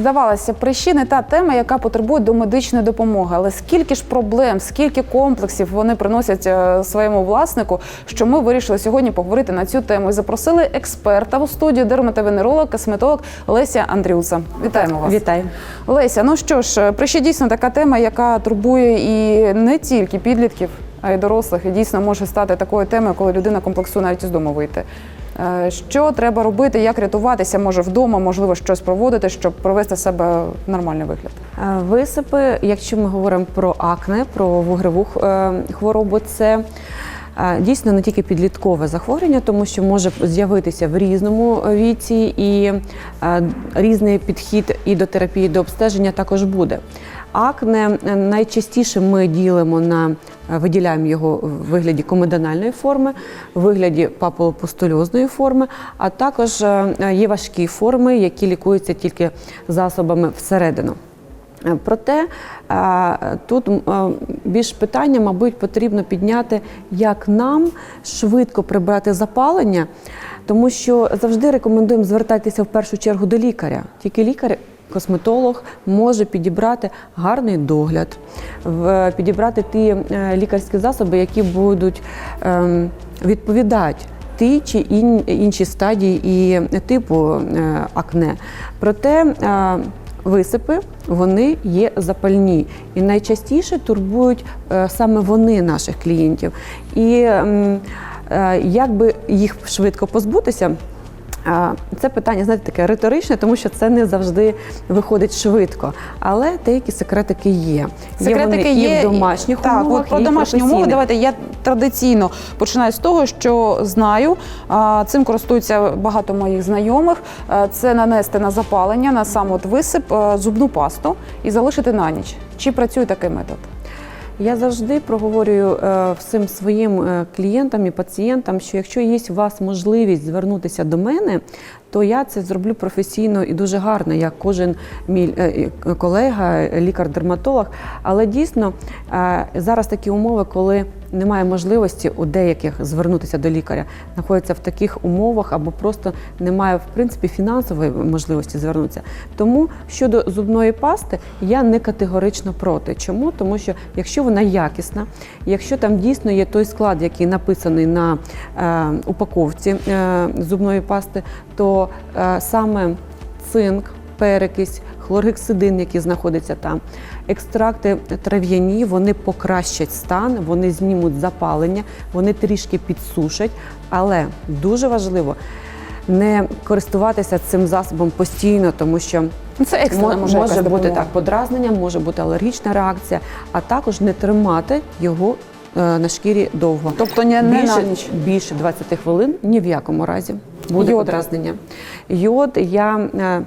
Здавалося, не та тема, яка потребує до медичної допомоги. Але скільки ж проблем, скільки комплексів вони приносять е, своєму власнику, що ми вирішили сьогодні поговорити на цю тему і запросили експерта у студію дерматовенеролог, косметолог Леся Андрюса. Вітаємо вас. Вітаю. Леся, ну що ж, прищі дійсно така тема, яка турбує і не тільки підлітків, а й дорослих. І дійсно може стати такою темою, коли людина комплексує навіть із дому вийти. Е, Що треба робити, як рятуватися, може вдома, можливо, щось проводити, щоб привести себе в нормальний вигляд. Е, Висипи, якщо ми говоримо про акне, про вугреву е, хворобу, це дійсно не тільки підліткове захворювання, тому що може з'явитися в різному віці, і різний підхід і до терапії, і до обстеження також буде. Акне найчастіше ми ділимо на е, виділяємо його в вигляді комедональної форми, в вигляді папулопустульозної форми, а також е, є важкі форми, які лікуються тільки засобами всередину. Е, Проте тут більш питання, мабуть, потрібно підняти, як нам швидко прибрати запалення, тому що завжди рекомендуємо звертатися в першу чергу до лікаря. Тільки лікар. Косметолог може підібрати гарний догляд, підібрати ті е, лікарські засоби, які будуть ем, відповідати ті чи ін- інші стадії і типу е, акне. Проте е, висипи вони є запальні і найчастіше турбують саме вони наших клієнтів. І ем, як би їх швидко позбутися. Це питання, знаєте, таке риторичне, тому що це не завжди виходить швидко. Але деякі секретики є. Секретики вони є і в домашніх так, умовах, от про домашні умови. Давайте я традиційно починаю з того, що знаю. Цим користуються багато моїх знайомих. Це нанести на запалення, на сам от висип зубну пасту і залишити на ніч. Чи працює такий метод? Я завжди проговорюю е, всім своїм е, клієнтам і пацієнтам, що якщо є у вас можливість звернутися до мене, то я це зроблю професійно і дуже гарно, як кожен мій е, колега, лікар-дерматолог. Але дійсно зараз такі умови, коли немає можливості у деяких звернутися до лікаря, знаходяться в таких умовах або просто немає в принципі фінансової можливості звернутися. Тому щодо зубної пасти я не категорично проти. Чому? Тому що якщо вона якісна, якщо там дійсно є той склад, який написаний на е, упаковці е, зубної пасти, то е, саме цинк, перекись, хлоргексидин, який знаходиться там, екстракти трав'яні, вони покращать стан, вони знімуть запалення, вони трішки підсушать, але дуже важливо. Не користуватися цим засобом постійно, тому що Це екстрена може, може бути допомога. так подразнення, може бути алергічна реакція, а також не тримати його е, на шкірі довго. Тобто не, не більше, на ніч. більше 20 хвилин ні в якому разі буде Йод. подразнення. Йод я е,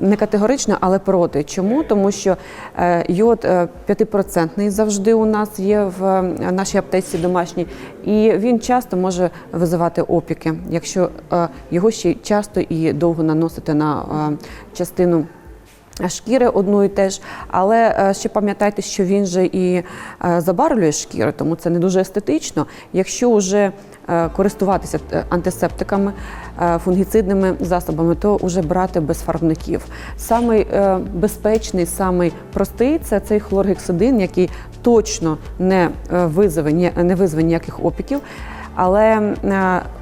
не категорично, але проти. Чому? Тому що е, йод е, 5% завжди у нас є в е, нашій аптеці домашній, і він часто може визивати опіки, якщо е, його ще часто і довго наносити на е, частину. Шкіри одну і теж, але е, ще пам'ятайте, що він же і е, забарвлює шкіру, тому це не дуже естетично. Якщо вже е, користуватися антисептиками, фунгіцидними засобами, то вже брати без фарбників. Самий безпечний, самий простий це цей хлоргексидин, який точно не визове не визве ніяких опіків. Але е,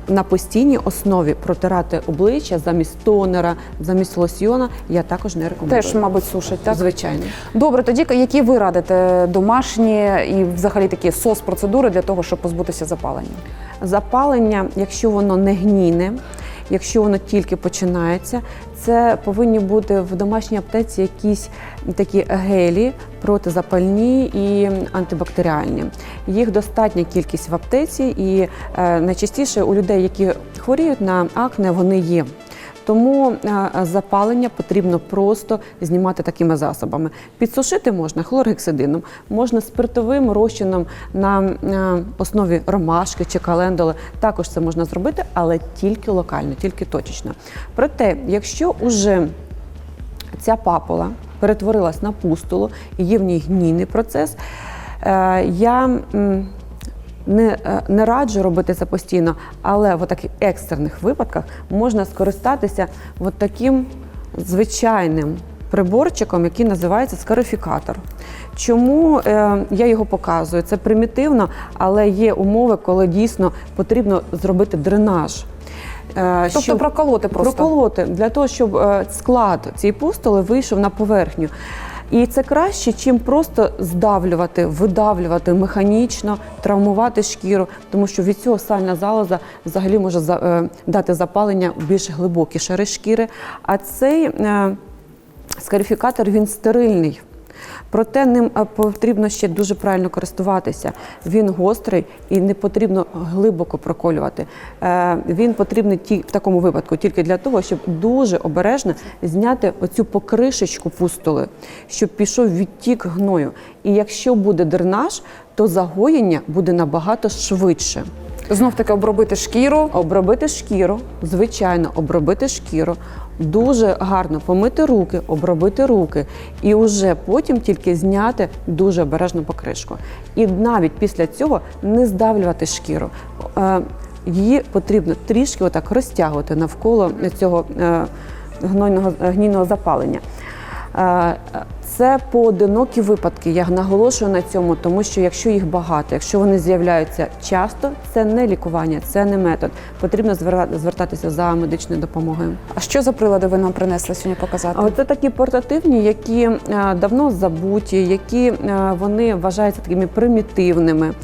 на постійній основі протирати обличчя замість тонера, замість лосьйона я також не рекомендую. Теж, мабуть, сушить, так? Звичайно. Добре, тоді які ви радите домашні і взагалі такі сос-процедури для того, щоб позбутися запалення? Запалення, якщо воно не гніне, якщо воно тільки починається, це повинні бути в домашній аптеці якісь такі гелі протизапальні і антибактеріальні. Їх достатня кількість в аптеці, і е, найчастіше у людей, які хворіють на акне, вони є. Тому е, запалення потрібно просто знімати такими засобами. Підсушити можна хлоргексидином, можна спиртовим розчином на е, основі ромашки чи календули. Також це можна зробити, але тільки локально, тільки точечно. Проте, якщо уже ця папула перетворилась на пустулу і є в ній гнійний процес, е, я не, е, не раджу робити це постійно, але в таких екстрених випадках можна скористатися от таким звичайним приборчиком, який називається скарифікатор. Чому е, я його показую? Це примітивно, але є умови, коли дійсно потрібно зробити дренаж. Е, Тобто щоб- проколоти просто. проколоти для того, щоб склад цієї пустоли вийшов на поверхню. І це краще, чим просто здавлювати, видавлювати механічно, травмувати шкіру, тому що від цього сальна залоза взагалі може е, дати запалення в більш глибокі шари шкіри. А цей е, скарифікатор він стерильний. Проте ним е, потрібно ще дуже правильно користуватися. Він гострий і не потрібно глибоко проколювати. Е, Він потрібний ті, в такому випадку тільки для того, щоб дуже обережно зняти оцю покришечку пустоли, щоб пішов відтік гною. І якщо буде дренаж, то загоєння буде набагато швидше. Знов таки обробити шкіру. Обробити шкіру, звичайно, обробити шкіру, дуже гарно помити руки, обробити руки, і вже потім тільки зняти дуже обережно покришку. І навіть після цього не здавлювати шкіру. Е, Її потрібно трішки отак розтягувати навколо цього е, гнойного гнійного запалення. Це поодинокі випадки. Я наголошую на цьому, тому що якщо їх багато, якщо вони з'являються часто, це не лікування, це не метод. Потрібно звертатися за медичною допомогою. А що за прилади ви нам принесли сьогодні показати? Це такі портативні, які е, давно забуті, які е, вони вважаються такими примітивними.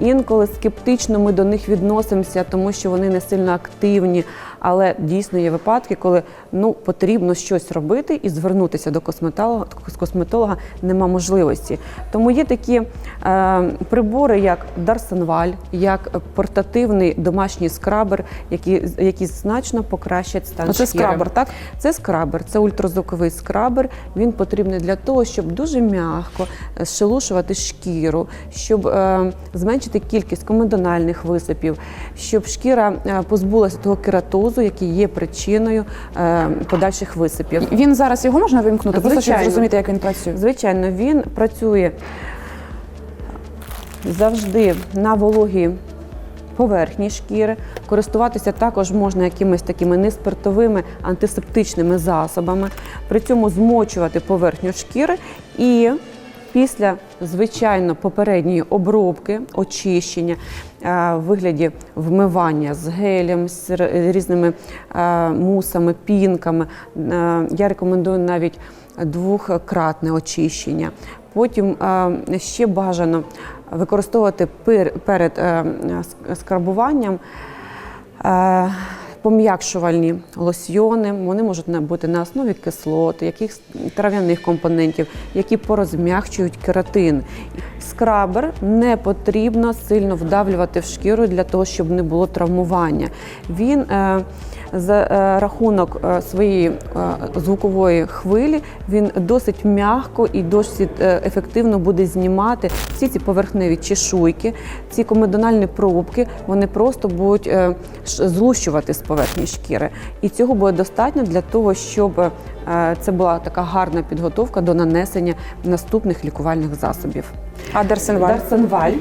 Інколи скептично ми до них відносимося, тому що вони не сильно активні. Але дійсно є випадки, коли ну потрібно щось робити і звернутися до косметолога, косметолога нема можливості. Тому є такі е, прибори, як Дарсенваль, як портативний домашній скрабер, які, які значно покращать стан шкіри. скрабер, так? Це скрабер, це ультразвуковий скрабер. Він потрібний для того, щоб дуже м'яко е, зшелушувати шкіру, щоб е, зменшити кількість комедональних висипів, щоб шкіра е, позбулася того кератозу, який є причиною е, подальших висипів. Він зараз його можна вимкнути, просто щоб зрозуміти, як він працює. Звичайно, він працює завжди на вологій поверхні шкіри. Користуватися також можна якимись такими неспиртовими антисептичними засобами, при цьому змочувати поверхню шкіри і після звичайно попередньої обробки, очищення е, в вигляді вмивання з гелем, з різними е, мусами, пінками. е, Я рекомендую навіть двократне очищення. Потім е, ще бажано використовувати перед е, ск- скрабуванням е, пом'якшувальні лосьйони. Вони можуть бути на основі кислот, якихось трав'яних компонентів, які порозм'якчують кератин. Скрабер не потрібно сильно вдавлювати в шкіру для того, щоб не було травмування. Він за е, рахунок е, своєї е, звукової хвилі він досить м'яко і досить ефективно буде знімати всі ці поверхневі чешуйки, ці комедональні пробки. Вони просто будуть злущувати з поверхні шкіри. І цього буде достатньо для того, щоб це була така гарна підготовка до нанесення наступних лікувальних засобів. А Дерсенваль? Дарсенваль.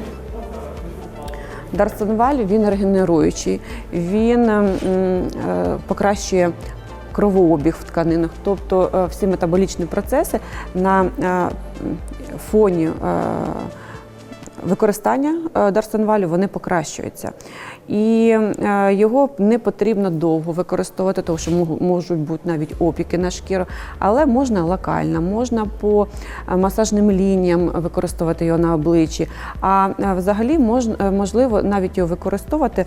Дарсенваль він регенеруючий, він ем, е, покращує кровообіг в тканинах, тобто е, всі метаболічні процеси на е, фоні використання е, Дарсенвалю вони покращуються. І е, його не потрібно довго використовувати, тому що можуть бути навіть опіки на шкіру, але можна локально, можна по е, масажним лініям використовувати його на обличчі. А взагалі можливо навіть його використовувати.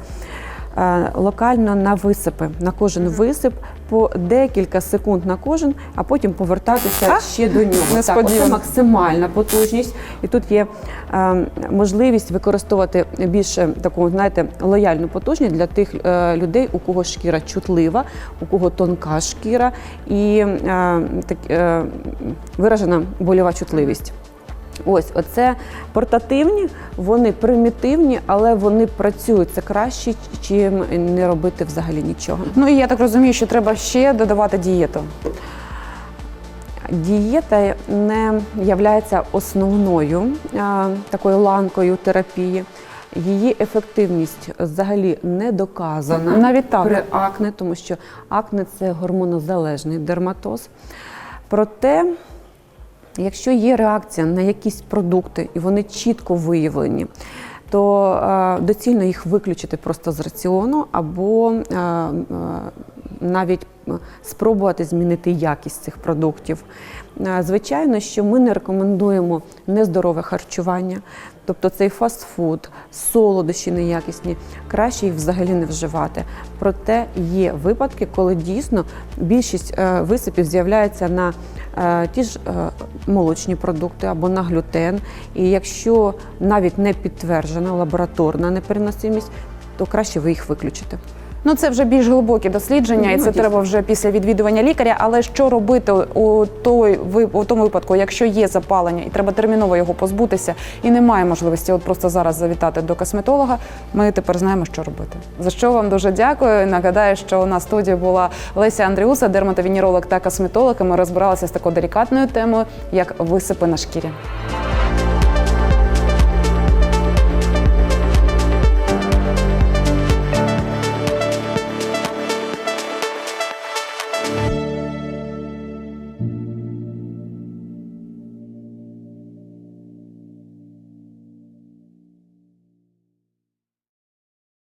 Локально на висипи, на кожен висип по декілька секунд на кожен, а потім повертатися А, ще до нього. Так, оце максимальна потужність. І тут є е, можливість використовувати більше таку, знаєте, лояльну потужність для тих е, людей, у кого шкіра чутлива, у кого тонка шкіра і е, так, е, виражена больова чутливість. Ось, оце портативні, вони примітивні, але вони працюють це краще, чим не робити взагалі нічого. Ну і я так розумію, що треба ще додавати дієту. Дієта не є основною а, такою ланкою терапії. Її ефективність взагалі не доказана Навіть так. при акне, тому що акне це гормонозалежний дерматоз. Проте, якщо є реакція на якісь продукти і вони чітко виявлені, то е, доцільно їх виключити просто з раціону або е, е, навіть спробувати змінити якість цих продуктів. Звичайно, що ми не рекомендуємо нездорове харчування, тобто цей фастфуд, солодощі неякісні, краще їх взагалі не вживати. Проте є випадки, коли дійсно більшість висипів з'являється на ті ж е, молочні продукти або на глютен. І якщо навіть не підтверджена лабораторна непереносимість, то краще ви їх виключите. Ну це вже більш глибокі дослідження, і це треба вже після відвідування лікаря. Але що робити у той у тому випадку, якщо є запалення, і треба терміново його позбутися, і немає можливості от просто зараз завітати до косметолога. Ми тепер знаємо, що робити. За що вам дуже дякую. Нагадаю, що у нас в студії була Леся Андріуса, дерматовенеролог та косметолог. і Ми розбиралися з такою делікатною темою, як висипи на шкірі.